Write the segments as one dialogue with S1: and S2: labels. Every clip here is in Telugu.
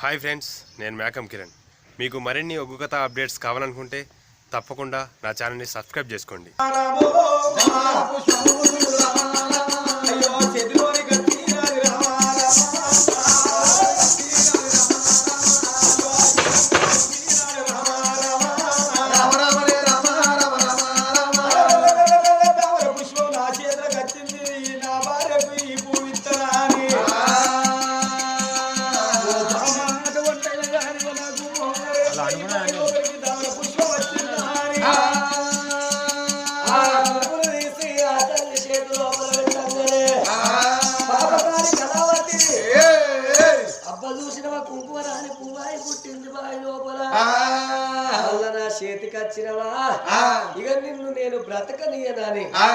S1: హాయ్ ఫ్రెండ్స్ నేను మేకం కిరణ్. మీకు మరిన్ని ఒగ్గు కథ అప్డేట్స్ కావాలనుకుంటే తప్పకుండా నా ఛానల్ని సబ్స్క్రైబ్ చేసుకోండి.
S2: చేతికి వచ్చినవా ఇక నిన్ను నేను బ్రతకనీయనని. ఆ.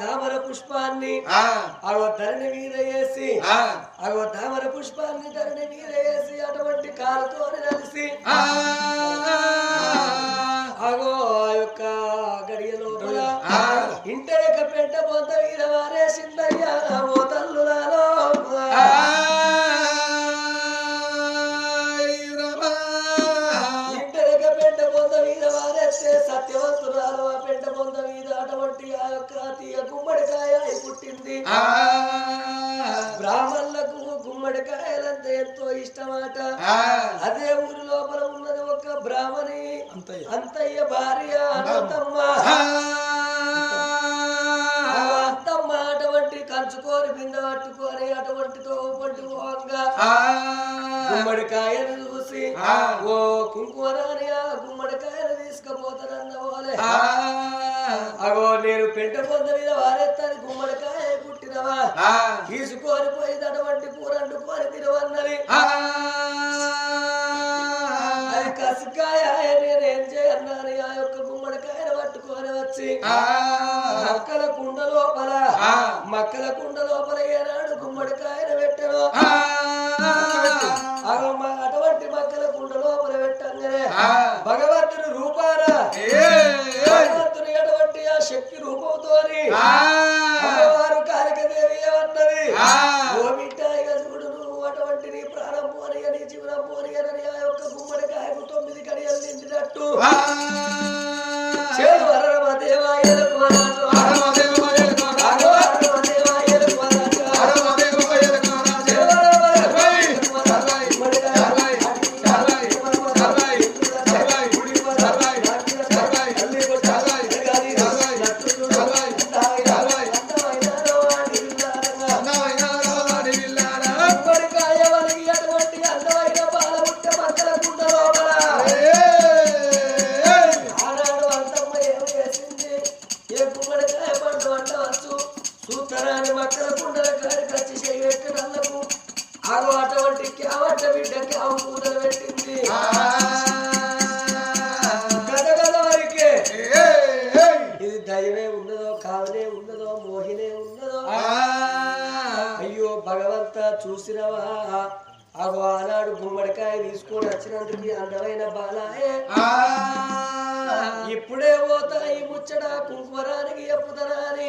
S2: తామర పుష్పాన్ని అగో ధరణి మీద వేసి అగో తామర పుష్పాన్ని ధరణి మీద వేసి అటువంటి కాలుతో నలిసి అగో ఆ యొక్క గడియ లోపల ఇంటెనక పెట్ట పొంత మీద వారేసిందయ్యా ఓ తల్లులాలో తీయ గుమ్మడికాయ పుట్టింది. బ్రాహ్మణులకు గుమ్మడికాయలంటే ఎంతో ఇష్టమాట. అదే ఊరి లోపల ఉన్నది ఒక బ్రాహ్మణి. అంతయ్య. భార్య అనంతమ్మ. అత్తమ్మ అటువంటి కంచుకోని బింద పట్టుకొని అటువంటితో పట్టు పోగా గుమ్మడికాయను చూసి ఓ కుంకుమరాని ఆ గుమ్మడికాయను తీసుకుపోతానన్న పోలే అగో నేను పెంట పొంద మీద వారెత్తది గుమ్మడికాయ పుట్టినవా? తీసుకొని పోయి అటువంటి కూరండుకొని తినవన్నది అది కసికాయ నేనేం చేయన్నాను ఆ యొక్క గుమ్మడికాయను పట్టుకొని వచ్చి మక్కల సూత్రాన్ని మక్కల కుండల కాడికి వచ్చి చేయబెట్టినందుకు ఆగో అటువంటి క్యావట్ట బిడ్డకి ఆవు కూరలు పెట్టింది గద గద వరకే ఇది దైవే ఉన్నదో కావనే ఉన్నదో మోహినే ఉన్నదో అయ్యో భగవంత చూసినవా అగో ఆనాడు గుమ్మడికాయ తీసుకొని వచ్చినందుకు అందమైన బాలాయే ఇప్పుడే పోతా ఈ ముచ్చట కుంకుమరానికి చెప్పుతానని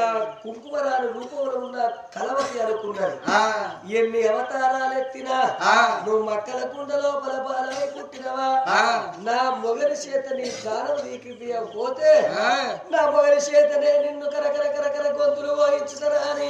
S2: ఆ కుంకుమరాని రూపంలో ఉన్న కలవతి అనుకున్నది ఎన్ని అవతారాలు ఎత్తినా నువ్వు మక్కల కుండ లోపల బాలమై పుట్టినవా? నా మొగలి చేత నీ ప్రాణం నీకు పోతే నా మొగలి చేతనే నిన్ను కరకర కరకర గొంతులు వహించుతారా అని?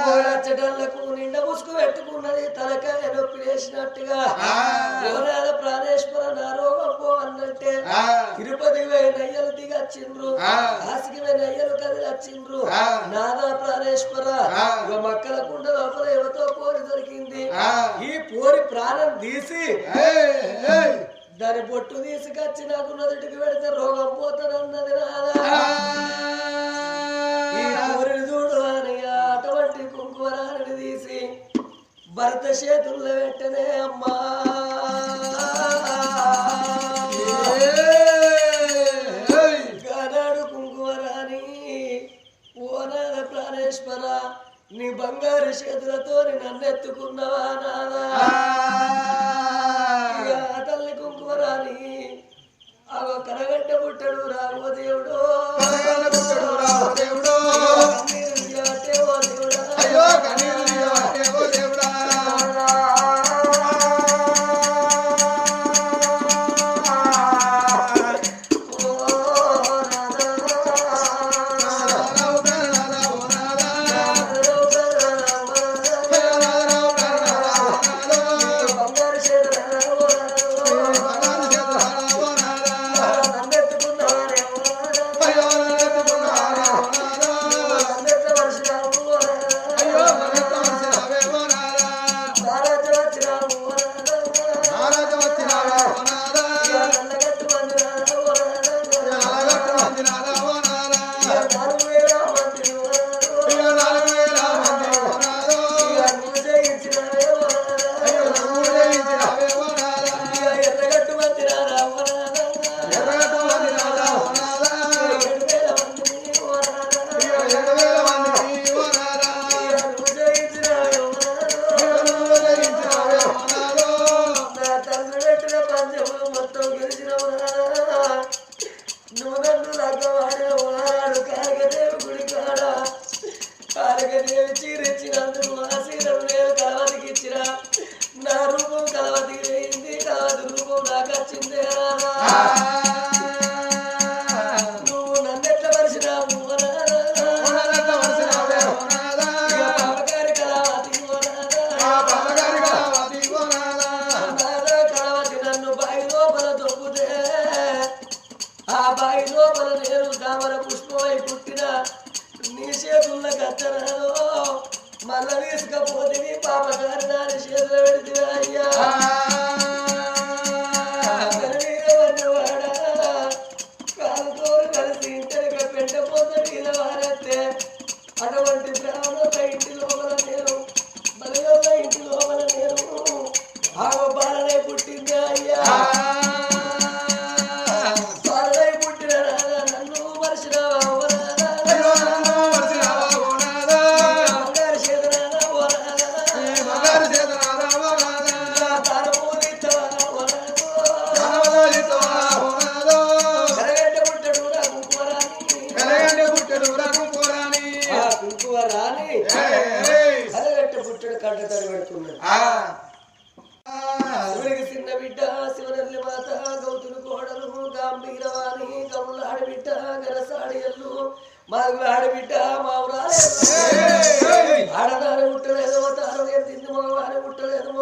S2: మొగలచ్చటల్లకు నిండా ముసుగు పెట్టుకున్నది తలకాయ నొప్పి వేసినట్టుగా ప్రాణేశ్వర నా పోవాలంటే తిరుపతికి పోయి నయ్యలు దిగచ్చిండ్రు. కాశీకి పోయి నయ్యలు కదిలచ్చిండ్రు. నానా ప్రాణేశ్వర మక్కల కుండ లోపల ఎవరితో పోరి దొరికింది. ఈ పోరి ప్రాణం తీసి దాని బొట్టు తీసుకొచ్చి నాకు నదుటికి పెడితే రోగం పోతానన్నది రాదా చూడు అనయ్య అటువంటి కుంకుమరాని తీసి భర్త చేతుల్లో పెట్టనే అమ్మా. బంగారు చేతులతో నన్ను ఎత్తుకున్నవా నాదా తల్లి కుంకుమరాని అగో కరగంట పుట్టడు రాఘవ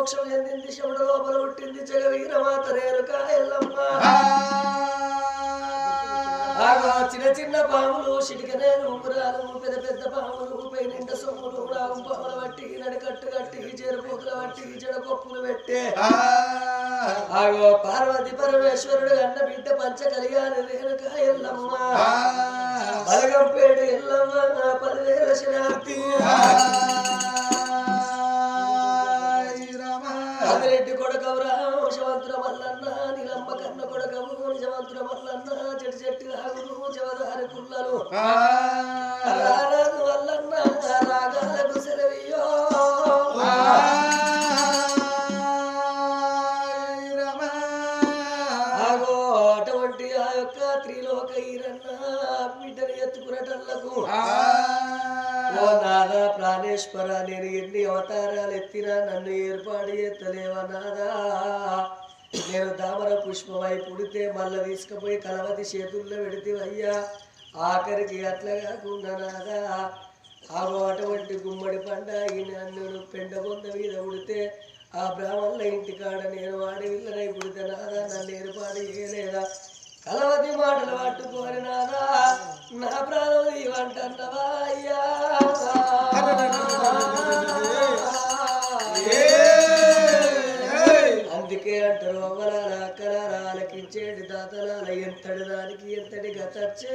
S2: మోక్షం ఎందింది? శివుడు లోపల పుట్టింది. జగవీర మాత రేరుక ఎల్లమ్మ ఆగా చిన్న చిన్న పాములు చిటికనేలు ఉంగురాలు పెద్ద పెద్ద పాములు పై నిండా సొమ్ములు రాగం పాముల బట్టి నడికట్టు కట్టి చెరుపుకుల బట్టి చెడకొప్పులు పెట్టే. ఆగో పార్వతి పరమేశ్వరుడు అన్న బిడ్డ పంచ కలిగాని రేణుక ఎల్లమ్మ బలగంపేట ఎల్లమ్మ నా పదివేల శనార్థి అదిరెడ్డి కొడకవురా శవంతుల మల్లన్న నీలమ్మ కన్న కొడకవు శవంతుల మల్లన్న చెట్టు చెట్టు ఆగులు జవదారి కుల్లలు పుష్పమై పుడితే మళ్ళా తీసుకుపోయి కలవతి చేతుల్లో పెడితే అయ్యా ఆఖరికి అట్లా కాకుండా నాదా. ఆగో అటువంటి గుమ్మడి పండ ఈ నన్ను పెండ పొంద మీద ఉడితే ఆ బ్రాహ్మణుల ఇంటికాడ నేను వాడి విల్లనై పుడితే నాదా నన్ను ఏర్పాటు చేయలేదా? కలవతి మాటలు పట్టుకోని నాదా నా ప్రాణం ఇవంటన్నవా అయ్యా. అందుకే అంటారు. అవ్వలాల అక్కలాల ఆలకించేటి దాతలాల ఎంతటి దానికి ఎంతటి గతచ్చే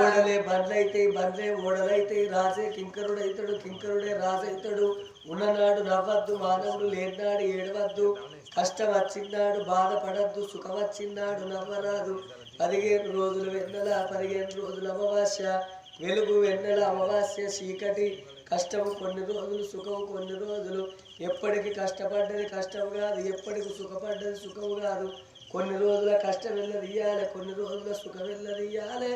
S2: ఓడలే బండ్లైతే బండ్లే ఓడలైతే రాజే కింకరుడైతాడు కింకరుడే రాజైతాడు. ఉన్ననాడు నవ్వద్దు మానవుడు లేనాడు ఏడవద్దు. కష్టం వచ్చిన్నాడు బాధపడద్దు సుఖం వచ్చిన్నాడు నవ్వరాదు. పదిహేను రోజులు వెన్నెల పదిహేను రోజులు అమావాస్య వెలుగు వెన్నెల అమావాస్య చీకటి. కష్టము కొన్ని రోజులు సుఖం కొన్ని రోజులు. ఎప్పటికి కష్టపడ్డది కష్టం కాదు ఎప్పటికి సుఖపడ్డది సుఖం కాదు. కొన్ని రోజుల కష్టం వెళ్ళదీయాలి కొన్ని రోజుల సుఖం వెళ్ళదీయాలి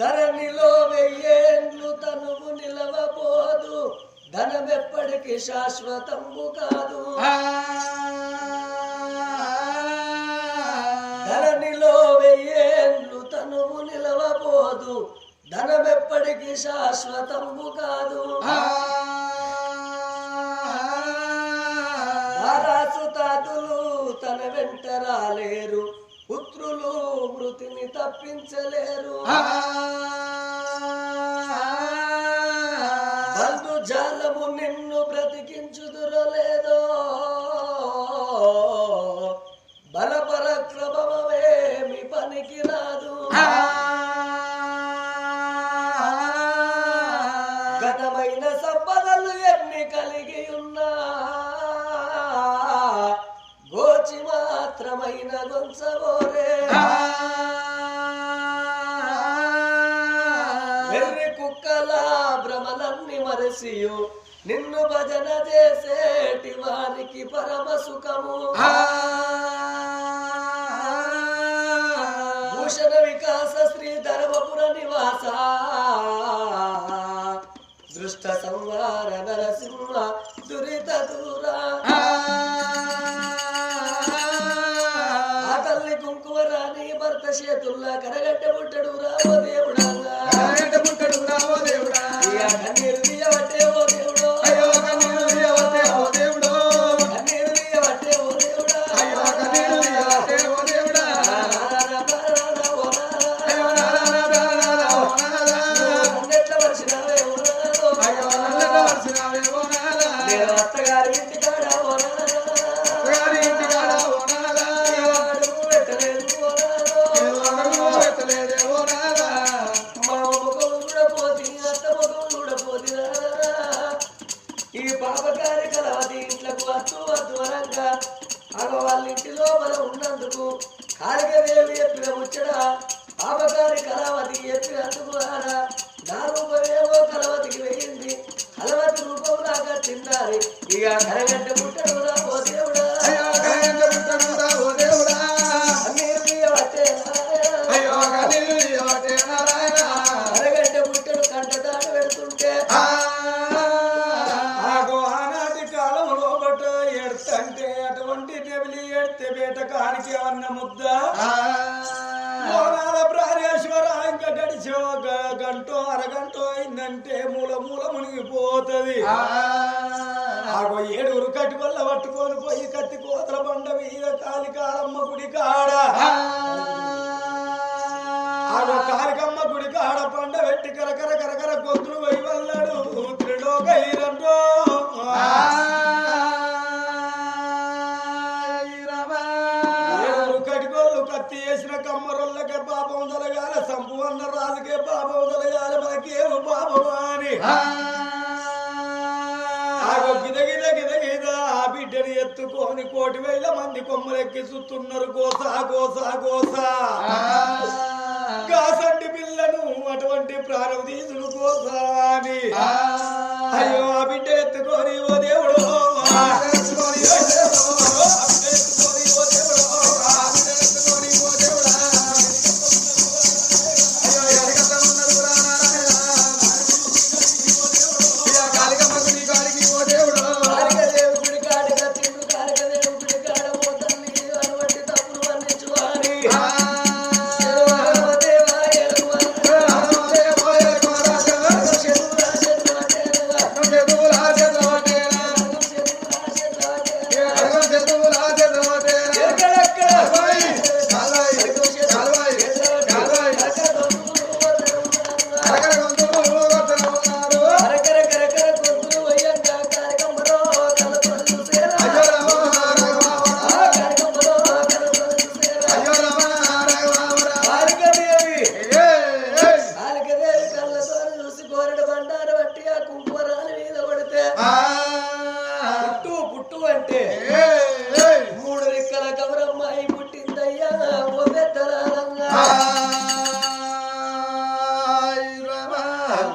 S2: ధరణిలో వెయ్యేండ్లు తనువు నిలవబోదు. ధనమెప్పటికి శాశ్వతము కాదు. ధరణిలో వెయ్యేండ్లు తనువు నిలవబోదు. ధనమెప్పటికి శాశ్వతము కాదు. తాతులు తన వెంట రాలేరు. పుత్రులు మృతిని తప్పించలేరు. గొంచబోరే వెర్రి కుక్కల భ్రమలన్నీ మరసియు నిన్ను భజన చేసేటి వారికి పరమ సుఖము. భూషణ వికాస శ్రీ ధర్మపుర నివాస. దృష్ట సంహార నరసింహ దురిత దూరా చేతుల్లా కరగడ్డ పుట్టడు రామో దేవుడా. ఇక కన్నీరు తీయబట్టే ఓ ముచ్చడా ముచ్చట కళావతి కలవతి చెప్పినందుకు నా రూపమేమో కలవతికి వెళ్ళింది. కలవతి రూపం దాకా తిందాలి ఇక కరగడ్డ
S3: ఆగో ఏడుగురు కట్టి వల్ల పట్టుకొని పోయి కత్తి కోతల బండ మీద కాలి కాలమ్మ గుడి కాడ. ఆగో కాలికమ్మ గుడి కాడ పండ పెట్టి కరకర కరకర గొంతులు పోయి వల్లడు త్రిలోకైరంటో ఏడుగురు కటికొల్లు కత్తి వేసిన కమ్మరొల్లకే పాపం జరగాలి సంపు అన్న రాజుకే పాపం జరగాలి మనకేమో పాపం అని. ఎత్తుకొని కోటి వేల మంది కొమ్మలెక్కి చుట్టున్నారు గోసా గోసా గోసా. కాసంటి పిల్లను అటువంటి ప్రాణం తీసుడు కోసా అని. అయ్యో ఆ బిడ్డ ఎత్తుకొని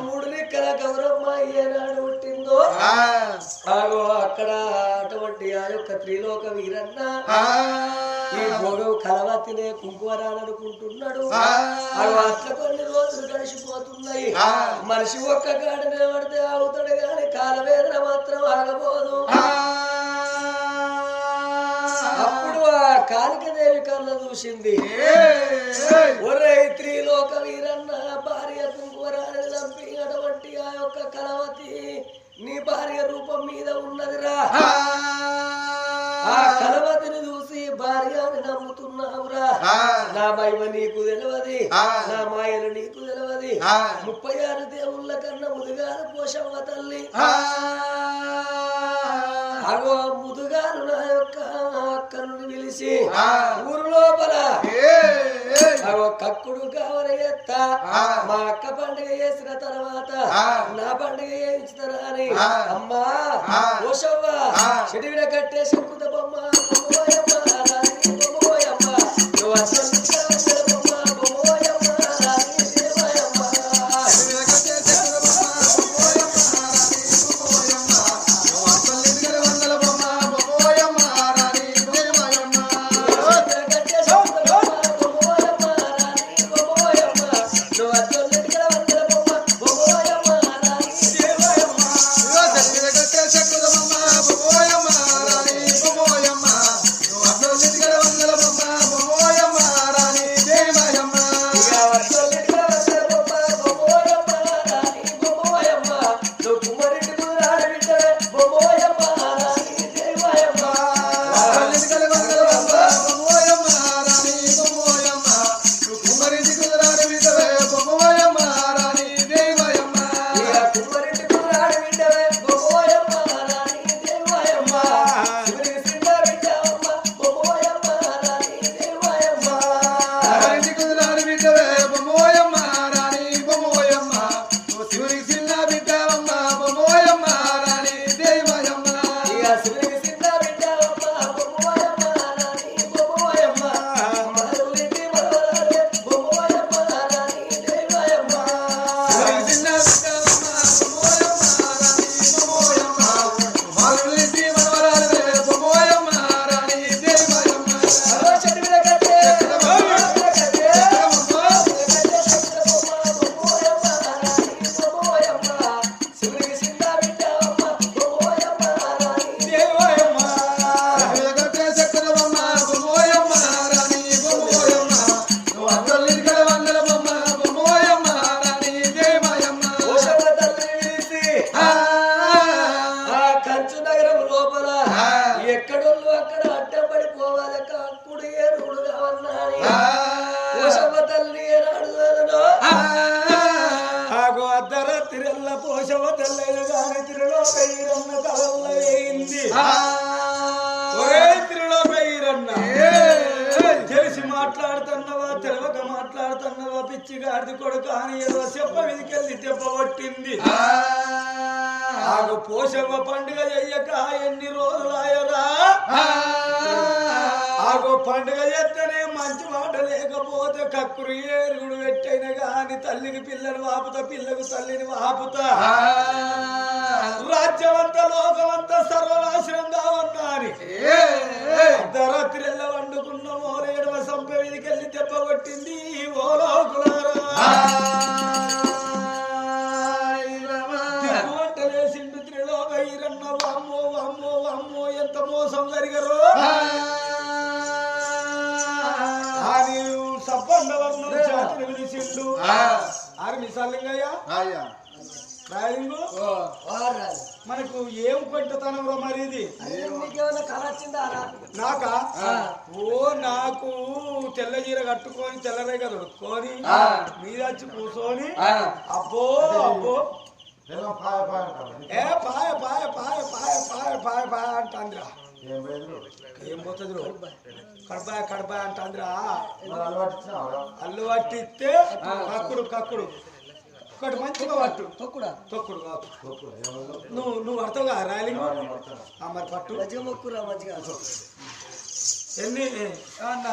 S2: మూడు లెక్కల గౌరమ్మ ఏనాడు పుట్టిందో? ఆగో అక్కడ అటువంటి ఆ యొక్క త్రిలోక వీరన్న ఈ భోగం కలవతినే కుంకుమరాలనుకుంటున్నాడు ఆగో అట్ల కొన్ని రోజులు గడిచిపోతున్నాయి. మనిషి ఒక్క కాడ నిలబడితే ఆగుతాడు గాని కాలవేదన మాత్రం ఆగబోదు. అప్పుడు ఆ కాళికదేవి కళ్ళ చూసింది. ఒరే త్రిలోక వీరన్న యొక్క కలవతి నీ భార్య రూపం మీద ఉన్నదిరా. ఆ కలవతిని చూసి భార్య అని నమ్ముతున్నావురా నా మహిమ నీకు తెలియదు నా మాయలు నీకు తెలియదు ముప్పై ఆరు దేవుళ్ళ కన్నా ముదుగాను పోషమ్మ తల్లి. అగో ఆ ముదుగాను నా యొక్క అక్కను పిలిచి ఊరు లోపల కక్కుడు కావల ఎత్త. మా అక్క పండుగ చేసిన తర్వాత నా పండుగ చేయించుతారా అని అమ్మా ఓషవ్వ కట్టే శంకుత బొమ్మ
S3: ఆగో అర్ధరాత్రిల్ల పోషవ తెల్లైన గాని తిరులోక ఈరన్న కలల్ల వేయింది ఒరే తిరులోక ఈరన్న తెలిసి మాట్లాడుతున్నవా తెలవక మాట్లాడుతున్నవా పిచ్చి గాడిది కొడుకు అని ఏదో చెప్ప విదికెళ్ళి దెబ్బ కొట్టింది ఆగు పోషవ పండుగ చెయ్యక ఎన్ని రోజులాయరా ఆగో పండుగ చేస్తేనే మంచి మాట లేకపోతే కక్కురు ఏరుగుడు పెట్టైన గాని తల్లికి పిల్లని వాపుతా పిల్లకు తల్లిని వాపుతా రాజ్యమంతా లోకమంతా సర్వనాశనం కావన్నాని అర్ధరాత్రి వండుకున్న మోరేడవ సంప వీధికెళ్ళి దెబ్బ కొట్టింది ఓ లోకులారా ఆరు మిసాలింగయ్య. మనకు ఏం కొంటతనంలో మరి ఇది?
S2: రా?
S3: నాకా? ఓ నాకు తెల్ల చీర కట్టుకొని తెల్లరేగ దొడుక్కొని మీద వచ్చి కూర్చొని అబ్బో అబ్బో. ఏ పాయ పాయ పాయ పాయ పాయ పాయ పాయ అంటాందిరా. ఏం పోతుంది రో? కడపాయ కడపాయ అంటాందిరా. అల్లు పట్టిస్తే కక్కుడు కక్కుడు. ఒకటి మంచిగా పట్టు.
S2: తొక్కుడా?
S3: తొక్కుడు కాదు. నువ్వు నువ్వు పడతావుగా రైలింగ్ ఆ, మరి పట్టు.
S2: మంచిగా మొక్కురా మంచిగా
S3: ఎన్ని అన్న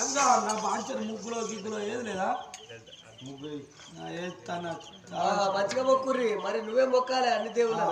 S3: అంగా నా బాంచర్ ముగ్గులో గిగ్గులో ఏది లేదా? ఏస్తాను
S2: మంచిగా మొక్కుర్రి. మరి నువ్వే మొక్కాలి అన్ని దేవుళ్ళు